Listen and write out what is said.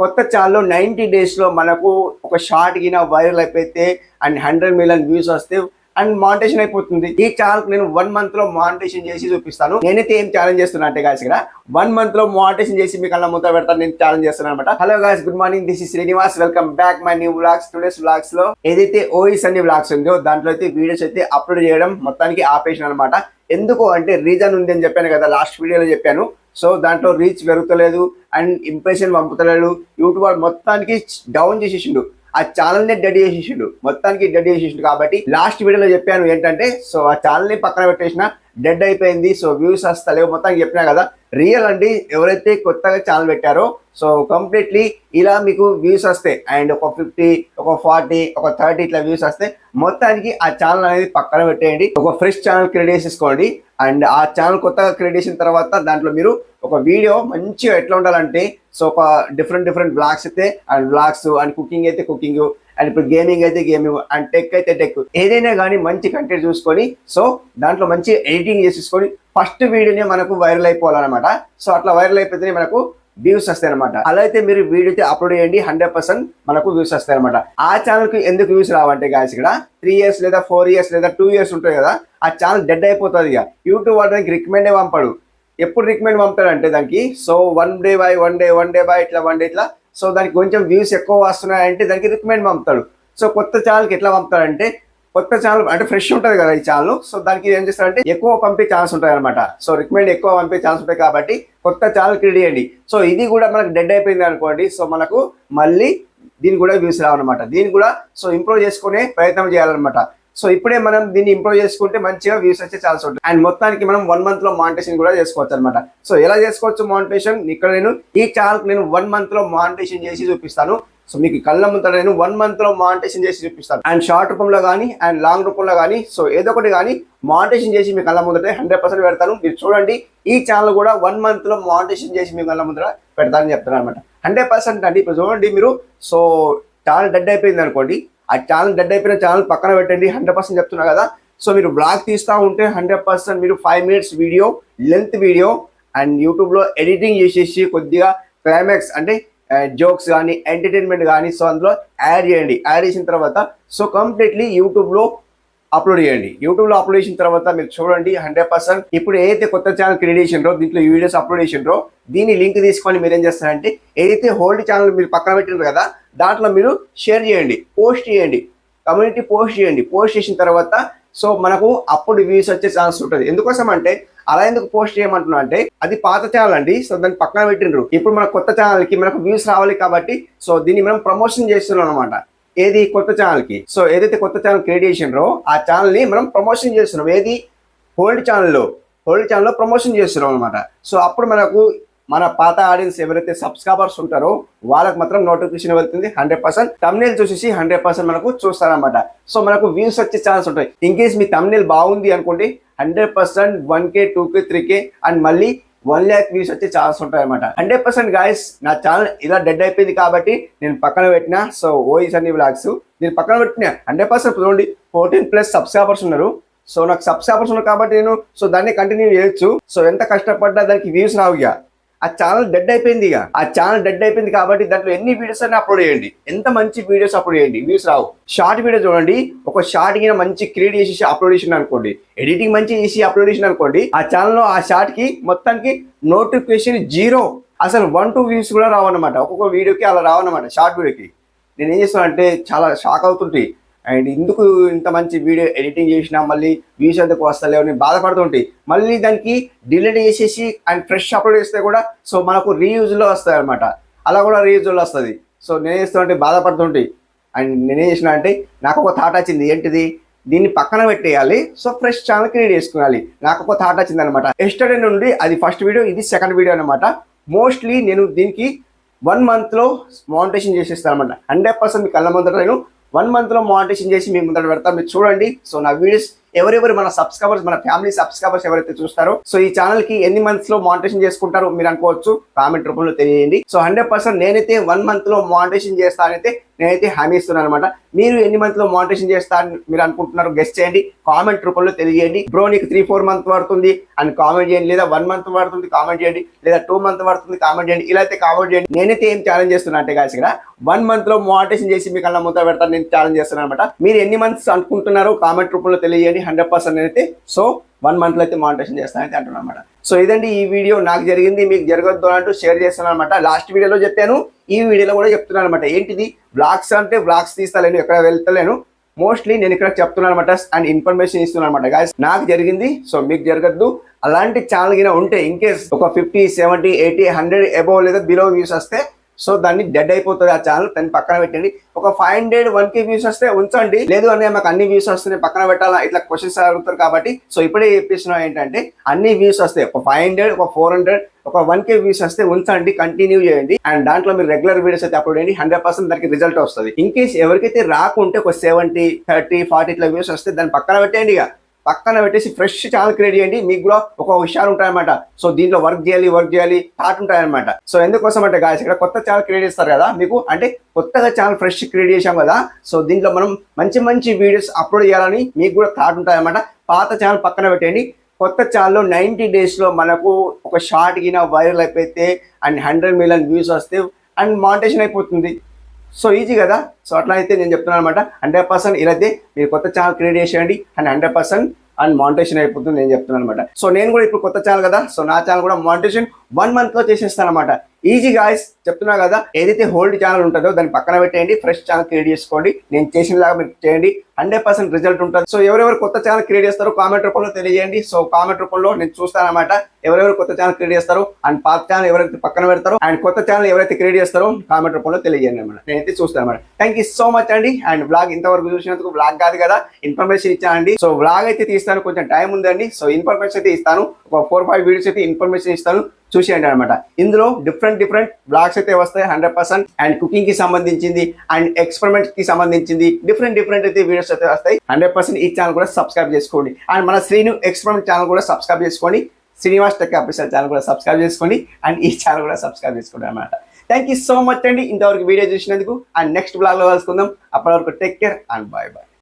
కొత్త channel ninety డేస్లో మనకు ఒక షార్ట్ గిన వైరల్ అయిపోతే అండ్ హండ్రెడ్ మిలియన్ వ్యూస్ వస్తే అండ్ మానిటేషన్ అయిపోతుంది. ఈ ఛానల్ నేను వన్ మంత్లో మానిటేషన్ చేసి చూపిస్తాను. నేనైతే ఏం ఛాలెంజ్ చేస్తున్నా అంటే గాయస్ ఇక్కడ వన్ మంత్లో మానిటేషన్ చేసి మీకు అలా ముద్ద పెడతాను నేను ఛాలెంజ్ చేస్తున్నాను అనమాట hello guys good morning this is Srinivas welcome back my new vlogs today's బ్లాగ్స్లో ఏదైతే ఓఎస్ అన్ని బ్లాగ్స్ ఉందో దాంట్లో అయితే వీడియోస్ అయితే అప్లోడ్ చేయడం మొత్తానికి ఆపేషన్ అనమాట ఎందుకు అంటే రీజన్ ఉంది అని చెప్పాను కదా లాస్ట్ వీడియోలో చెప్పాను. సో దాంట్లో రీచ్ పెరుగుతలేదు అండ్ ఇంప్రెషన్ పంపుతలేడు. యూట్యూబ్ వాడు మొత్తానికి డౌన్ చేసేసిండు. ఆ ఛానల్ని డెడ్ చేసేసిండు. మొత్తానికి డెడ్ చేసేసిండు కాబట్టి లాస్ట్ వీడియోలో చెప్పాను ఏంటంటే సో ఆ ఛానల్ని పక్కన పెట్టేసిన డెడ్ అయిపోయింది. సో వ్యూస్ వస్తలేవు మొత్తం చెప్పినా కదా రియల్ అండి. ఎవరైతే కొత్తగా ఛానల్ పెట్టారో సో కంప్లీట్లీ ఇలా మీకు వ్యూస్ వస్తాయి. అండ్ ఒక ఫిఫ్టీ ఒక ఫార్టీ ఒక థర్టీ ఇట్లా వ్యూస్ వస్తే మొత్తానికి ఆ ఛానల్ అనేది పక్కన పెట్టేయండి. ఒక ఫ్రెష్ ఛానల్ క్రియేట్ చేసేసుకోండి. అండ్ ఆ ఛానల్ కొత్తగా క్రియేట్ చేసిన తర్వాత దాంట్లో మీరు ఒక వీడియో మంచిగా ఎట్లా ఉండాలంటే సో ఒక డిఫరెంట్ డిఫరెంట్ బ్లాగ్స్ అయితే అండ్ బ్లాగ్స్ అండ్ కుకింగ్ అయితే కుకింగ్ అండ్ ఇప్పుడు గేమింగ్ అయితే గేమింగ్ అండ్ టెక్ అయితే టెక్ ఏదైనా కానీ మంచి కంటెంట్ చూసుకొని సో దాంట్లో మంచి ఎడిటింగ్ చేసేసుకొని ఫస్ట్ వీడియోనే మనకు వైరల్ అయిపోవాలన్నమాట. సో అట్లా వైరల్ అయిపోతేనే మనకు వ్యూస్ వస్తాయి అనమాట అలా అయితే మీరు వీడియో అయితే అప్లోడ్ చేయండి హండ్రెడ్ పర్సెంట్ మనకు వ్యూస్ వస్తాయి అనమాట ఆ ఛానల్కి ఎందుకు వ్యూస్ రావంటే గాయస్ ఇక్కడ త్రీ ఇయర్స్ లేదా ఫోర్ ఇయర్స్ లేదా టూ ఇయర్స్ ఉంటాయి కదా ఆ ఛానల్ డెడ్ అయిపోతుంది ఇక. యూట్యూబ్ వాడడానికి రికమెండే పంపడు. ఎప్పుడు రికమెండ్ పంపుతాడంటే దానికి so one day by one day one day by ఇట్లా వన్ డే ఇట్లా సో దానికి కొంచెం వ్యూస్ ఎక్కువ వస్తున్నాయంటే దానికి రికమెండ్ పంపుతాడు. సో కొత్త ఛానల్కి ఎట్లా పంపుతాడంటే కొత్త ఛానల్ అంటే ఫ్రెష్ ఉంటుంది కదా ఈ ఛానల్ సో దానికి ఏం చేస్తారంటే ఎక్కువ పంపే ఛాన్స్ ఉంటాయి అనమాట సో రికమెండ్ ఎక్కువ పంపే ఛాన్స్ ఉంటాయి కాబట్టి కొత్త ఛానల్ క్రియేట్ చేయండి. సో ఇది కూడా మనకు డెడ్ అయిపోయింది అనుకోండి సో మనకు మళ్ళీ దీని కూడా వ్యూస్ రావన్నమాట. దీన్ని కూడా సో ఇంప్రూవ్ చేసుకునే ప్రయత్నం చేయాలన్నమాట. సో ఇప్పుడే మనం దీన్ని ఇంప్రూవ్ చేసుకుంటే మంచిగా వ్యూస్ వచ్చే ఛాన్స్ ఉంటుంది. అండ్ మొత్తానికి మనం వన్ మంత్లో మానిటేషన్ కూడా చేసుకోవచ్చు అనమాట సో ఎలా చేసుకోవచ్చు మానిటేషన్ ఇక్కడ నేను ఈ ఛానల్ నేను వన్ మంత్లో మానిటేషన్ చేసి చూపిస్తాను. సో మీకు కళ్ళ ముందర నేను వన్ మంత్లో మానిటేషన్ చేసి చూపిస్తాను. అండ్ షార్ట్ రూపంలో కానీ అండ్ లాంగ్ రూపంలో కానీ సో ఏదో ఒకటి కానీ మానిటేషన్ చేసి మీ కళ్ళ ముందర హండ్రెడ్ పర్సెంట్ పెడతాను. మీరు చూడండి ఈ ఛానల్ కూడా వన్ మంత్లో మానిటేషన్ చేసి మీ కళ్ళ ముందర పెడతానని చెప్తాను అనమాట హండ్రెడ్ పర్సెంట్ అండి. ఇప్పుడు చూడండి మీరు. సో ఛానల్ డెడ్ అయిపోయింది అనుకోండి ఆ ఛానల్ డెడ్ అయిపోయిన ఛానల్ పక్కన పెట్టండి హండ్రెడ్ పర్సెంట్ చెప్తున్నా కదా. సో మీరు బ్లాగ్ తీస్తూ ఉంటే హండ్రెడ్ పర్సెంట్ మీరు five minutes video length video and యూట్యూబ్లో ఎడిటింగ్ చేసేసి కొద్దిగా క్లైమాక్స్ అంటే జోక్స్ కానీ ఎంటర్టైన్మెంట్ కానీ సో అందులో యాడ్ చేయండి. యాడ్ చేసిన తర్వాత సో కంప్లీట్లీ యూట్యూబ్లో అప్లోడ్ చేయండి. యూట్యూబ్లో అప్లోడ్ చేసిన తర్వాత మీరు చూడండి హండ్రెడ్ పర్సెంట్. ఇప్పుడు ఏదైతే కొత్త ఛానల్ క్రియేట్ చేసినో దీంట్లో వీడియోస్ అప్లోడ్ చేసినో దీని లింక్ తీసుకొని మీరు ఏం చేస్తారంటే ఏదైతే హోల్డ్ ఛానల్ మీరు పక్కన పెట్టినారు కదా దాంట్లో మీరు షేర్ చేయండి పోస్ట్ చేయండి కమ్యూనిటీ పోస్ట్ చేయండి. పోస్ట్ చేసిన తర్వాత సో మనకు అప్పుడు వ్యూస్ వచ్చే ఛాన్స్ ఉంటుంది. ఎందుకోసం అంటే అలా ఎందుకు పోస్ట్ చేయమంటున్నా అంటే అది పాత ఛానల్ అండి సో దాన్ని పక్కన పెట్టిండ్రు. ఇప్పుడు మన కొత్త ఛానల్కి మనకు వ్యూస్ రావాలి కాబట్టి సో దీన్ని మనం ప్రమోషన్ చేస్తున్నాం అనమాట ఏది కొత్త ఛానల్కి సో ఏదైతే కొత్త ఛానల్ క్రియేట్ చేసిండ్రో ఆ ఛానల్ని మనం ప్రమోషన్ చేస్తున్నాం. ఏది? హోల్డ్ ఛానల్లో హోల్డ్ ఛానల్లో ప్రమోషన్ చేస్తున్నాం అనమాట సో అప్పుడు మనకు మన పాత ఆడియన్స్ ఎవరైతే సబ్స్క్రైబర్స్ ఉంటారో వాళ్ళకి మాత్రం నోటిఫికేషన్ వెళ్తుంది. హండ్రెడ్ పర్సెంట్ తమ్నేల్ చూసేసి హండ్రెడ్ పర్సెంట్ మనకు చూస్తారనమాట సో మనకు వ్యూస్ వచ్చే ఛాన్స్ ఉంటాయి. ఇన్ కేస్ మీ తమ్నేల్ బాగుంది అనుకోండి hundred percent one K two K three K and మళ్ళీ వన్ ల్యాక్ వ్యూస్ వచ్చే ఛాన్స్ ఉంటాయి అనమాట హండ్రెడ్ పర్సెంట్ గాయస్ నా ఛానల్ ఇలా డెడ్ అయిపోయింది కాబట్టి నేను పక్కన పెట్టిన సో ఓయిస్ అన్ని బ్లాగ్స్ నేను పక్కన పెట్టిన. హండ్రెడ్ పర్సెంట్ చూడండి ఫోర్టీన్ ప్లస్ సబ్స్క్రైబర్స్ ఉన్నారు. సో నాకు సబ్స్క్రైబర్స్ ఉన్నారు కాబట్టి నేను సో దాన్ని కంటిన్యూ చేయొచ్చు. సో ఎంత కష్టపడ్డా దానికి వ్యూస్ రావు ఇక ఆ ఛానల్ డెడ్ అయిపోయింది ఇక. ఆ ఛానల్ డెడ్ అయిపోయింది కాబట్టి దాంట్లో ఎన్ని వీడియోస్ అయినా అప్లోడ్ చేయండి. ఎంత మంచి వీడియోస్ అప్లోడ్ చేయండి. వ్యూస్ రావు. షార్ట్ వీడియో చూడండి. ఒక షార్ట్కి మంచి క్రియేట్ చేసి అప్లోడ్ చేసిన అనుకోండి. ఎడిటింగ్ మంచి చేసి అప్లోడ్ చేసిన అనుకోండి. ఆ ఛానల్లో ఆ షార్ట్కి మొత్తానికి నోటిఫికేషన్ జీరో అసలు వన్ టూ వ్యూస్ కూడా రావన్నమాట. ఒక్కొక్క వీడియోకి అలా రావన్నమాట. షార్ట్ వీడియోకి నేను ఏం చేస్తాను అంటే చాలా షాక్ అవుతుంటాయి అండ్ ఎందుకు ఇంత మంచి వీడియో ఎడిటింగ్ చేసినా మళ్ళీ వ్యూస్ ఎందుకు వస్తలేవు అని బాధపడుతుంటాయి మళ్ళీ దానికి డిలీట్ చేసేసి అండ్ ఫ్రెష్ అప్లోడ్ చేస్తే కూడా సో మనకు రీయూజ్లో వస్తాయి అనమాట అలా కూడా రీయూజ్లో వస్తుంది. సో నేను చేస్తుంటే బాధపడుతుంటాయి అండ్ నేనేం చేసిన అంటే నాకు ఒక థాట్ వచ్చింది. ఏంటిది? దీన్ని పక్కన పెట్టేయాలి. సో ఫ్రెష్ ఛానల్ క్రియేట్ చేసుకోవాలి నాకు ఒక థాట్ వచ్చింది అనమాట ఎస్టర్డే నుండి అది ఫస్ట్ వీడియో ఇది సెకండ్ వీడియో అనమాట మోస్ట్లీ నేను దీనికి వన్ మంత్లో మౌంటేషన్ చేసేస్తాను అనమాట హండ్రెడ్ పర్సెంట్ మీ కళ్ళ ముందర నేను వన్ మంత్లో మోనిటేషన్ చేసి మీ ముందర పెడతాం మీరు చూడండి. సో నా వీడియోస్ ఎవరెవరు మన సబ్స్క్రైబర్స్ మన ఫ్యామిలీ సబ్స్క్రైబర్స్ ఎవరైతే చూస్తారో సో ఈ ఛానల్కి ఎన్ని మంత్స్లో మానిటేషన్ చేసుకుంటారో మీరు అనుకోవచ్చు. కామెంట్ రూపంలో తెలియజేయండి. సో హండ్రెడ్ పర్సెంట్ నేనైతే వన్ మంత్లో మానిటేషన్ చేస్తానైతే నేనైతే హామీ ఇస్తున్నాను అనమాట మీరు ఎన్ని మంత్లో మోనిటేషన్ చేస్తారని మీరు అనుకుంటున్నారు గెస్ట్ చేయండి. కామెంట్ రూపంలో తెలియజేయండి. బ్రో నీకు త్రీ ఫోర్ మంత్ పడుతుంది అని కామెంట్ చేయండి. లేదా వన్ మంత్ పడుతుంది కామెంట్ చేయండి. లేదా టూ మంత్ పడుతుంది కామెంట్ చేయండి. ఇలా అయితే కామెంట్ చేయండి. నేనైతే ఏం ఛాలెంజ్ చేస్తున్నా అంటే కాసి ఇక్కడ వన్ మంత్లో మోనిటేషన్ చేసి మీకు అలా ముద్ద పెడతాను నేను ఛాలెంజ్ చేస్తున్నాను అనమాట మీరు ఎన్ని మంత్స్ అనుకుంటున్నారో కామెంట్ రూపంలో తెలియజేయండి. హండ్రెడ్ పర్సెంట్ అయితే సో వన్ మంత్లో అయితే మానిటేషన్ చేస్తానైతే అంటున్నాను అనమాట సో ఇదండి ఈ వీడియో నాకు జరిగింది మీకు జరగద్దు అంటూ షేర్ చేస్తాను అనమాట లాస్ట్ వీడియోలో చెప్పాను ఈ వీడియోలో కూడా చెప్తున్నాను అనమాట ఏంటిది? బ్లాగ్స్ అంటే బ్లాగ్స్ తీస్తాను ఎక్కడ వెళ్తలేను. మోస్ట్లీ నేను ఇక్కడ చెప్తున్నాను అనమాట అండ్ ఇన్ఫర్మేషన్ ఇస్తున్నాను అనమాట గాయస్ నాకు జరిగింది సో మీకు జరగద్దు. అలాంటి ఛానల్ గిన ఉంటే ఇన్ కేస్ ఒక fifty seventy eighty hundred above లేదా బిలో వ్యూస్ వస్తే సో దాన్ని డెడ్ అయిపోతుంది ఆ ఛానల్ దాన్ని పక్కన పెట్టండి. ఒక five hundred one K views వస్తే ఉంచండి. లేదు అనే మాకు అన్ని వ్యూస్ వస్తున్నాయి పక్కన పెట్టాలా? ఇట్లా క్వశ్చన్స్ అడుగుతారు కాబట్టి. సో ఇప్పుడే చెప్పేసిన ఏంటంటే అన్ని వ్యూస్ వస్తాయి ఒక ఫైవ్ హండ్రెడ్ ఒక ఫోర్ హండ్రెడ్ ఒక వన్ కే వ్యూస్ వస్తే ఉంచండి కంటిన్యూ చేయండి. అండ్ దాంట్లో మీరు రెగ్యులర్ వీడియోస్ అయితే అప్లోడ్ చేయండి. హండ్రెడ్ పర్సెంట్ దానికి రిజల్ట్ వస్తుంది. ఇన్ కేస్ ఎవరికైతే రాకుంటే ఒక సెవెంటీ థర్టీ ఫార్టీ ఇట్లా వ్యూస్ వస్తే దాన్ని పక్కన పెట్టండి ఇక. పక్కన పెట్టేసి ఫ్రెష్ ఛానల్ క్రియేట్ చేయండి. మీకు కూడా ఒక విషయాలు ఉంటాయన్నమాట. సో దీంట్లో వర్క్ చేయాలి వర్క్ చేయాలి థాట్ ఉంటాయన్నమాట. సో ఎందుకోసం అంటే గాయస్ ఇక్కడ కొత్త ఛానల్ క్రియేట్ చేస్తారు కదా మీకు అంటే కొత్తగా ఛానల్ ఫ్రెష్ క్రియేట్ చేశాం కదా సో దీంట్లో మనం మంచి మంచి వీడియోస్ అప్లోడ్ చేయాలని మీకు కూడా థాట్ ఉంటాయన్నమాట. పాత ఛానల్ పక్కన పెట్టండి కొత్త ఛానల్లో నైంటీ డేస్లో మనకు ఒక షార్ట్ గిన వైరల్ అయిపోతే అండ్ హండ్రెడ్ మిలియన్ వ్యూస్ వస్తే అండ్ మానిటేషన్ అయిపోతుంది. సో ఈజీ కదా. సో అట్లా అయితే నేను చెప్తున్నాను అనమాట హండ్రెడ్ పర్సెంట్ ఇలా అయితే మీరు కొత్త ఛానల్ క్రియేట్ చేసేయండి. And hundred percent and monetisation అయిపోతుంది నేను చెప్తున్నాను అనమాట సో నేను కూడా ఇప్పుడు కొత్త ఛానల్ కదా. సో నా ఛానల్ కూడా మానిటేషన్ వన్ మంత్లో చేసేస్తాను అనమాట ఈజీ గాయస్ చెప్తున్నా కదా ఏదైతే హోల్డ్ ఛానల్ ఉంటుందో దాన్ని పక్కన పెట్టేయండి ఫ్రెష్ ఛానల్ క్రియేట్ చేసుకోండి. నేను చేసిన లాగా మీరు చేయండి. హండ్రెడ్ పర్సెంట్ రిజల్ట్ ఉంటుంది. సో ఎవరెవరు కొత్త ఛానల్ క్రియేట్ చేస్తారో కామెంట్ రూపంలో తెలియజేయండి. సో కామెంట్ రూపంలో నేను చూస్తాను అనమాట ఎవరెవరు కొత్త ఛానల్ క్రియేట్ చేస్తారో అండ్ పాత ఛానల్ ఎవరైతే పక్కన పెడతారో అండ్ కొత్త ఛానల్ ఎవరైతే క్రియేట్ చేస్తారో కామెంట్ రూపంలో తెలియజేయండి అనమాట నేనైతే చూస్తాను అనమాట థ్యాంక్ యూ సో మచ్ అండి. అండ్ బ్లాగ్ ఇంతవరకు చూసినందుకు బ్లాగ్ కాదు కదా ఇన్ఫర్మేషన్ ఇచ్చానండి. సో బ్లాగ్ అయితే తీస్తాను. కొంచెం టైం ఉందండి. సో ఇన్ఫర్మేషన్ అయితే ఇస్తాను. ఒక ఫోర్ ఫైవ్ వీడియోస్ అయితే ఇన్ఫర్మేషన్ ఇస్తాను. చూసేయండి అనమాట ఇందులో డిఫరెంట్ డిఫరెంట్ బ్లాగ్స్ అయితే వస్తాయి హండ్రెడ్ పర్సెంట్. అండ్ కుకింగ్కి సంబంధించింది అండ్ ఎక్స్పెరిమెంట్కి సంబంధించింది డిఫరెంట్ డిఫరెంట్ అయితే వీడియోస్ అయితే వస్తాయి. హండ్రెడ్ పర్సెంట్ ఈ ఛానల్ కూడా సబ్స్క్రైబ్ చేసుకోండి. అండ్ మన శ్రీను ఎక్స్పెరిమెంట్ ఛానల్ కూడా సబ్స్క్రైబ్ చేసుకోండి. శ్రీనివాస్ టెక్ ఆఫీసర్ ఛానల్ కూడా సబ్స్క్రైబ్ చేసుకోండి. అండ్ ఈ ఛానల్ కూడా సబ్స్క్రైబ్ చేసుకోండి అనమాట థ్యాంక్ యూ సో మచ్ అండి. ఇంతవరకు వీడియో చూసినందుకు. అండ్ నెక్స్ట్ బ్లాగ్లో కలుసుకుందాం. అప్పటి వరకు take care and bye bye